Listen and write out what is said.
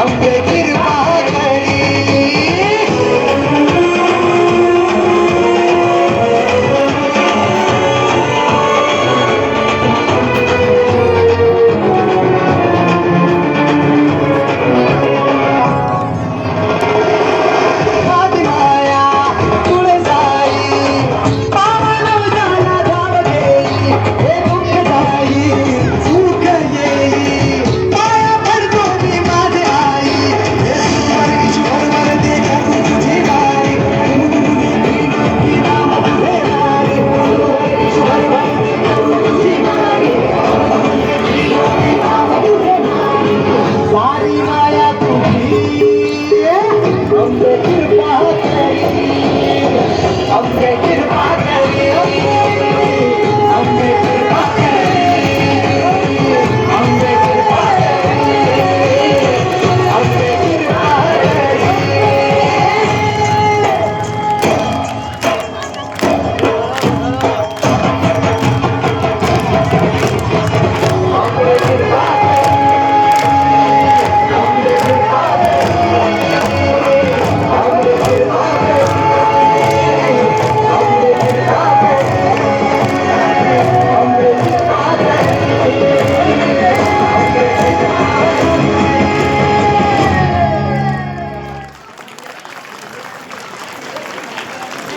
I'm taking हमसे कृपा करेगी हमसे कृपा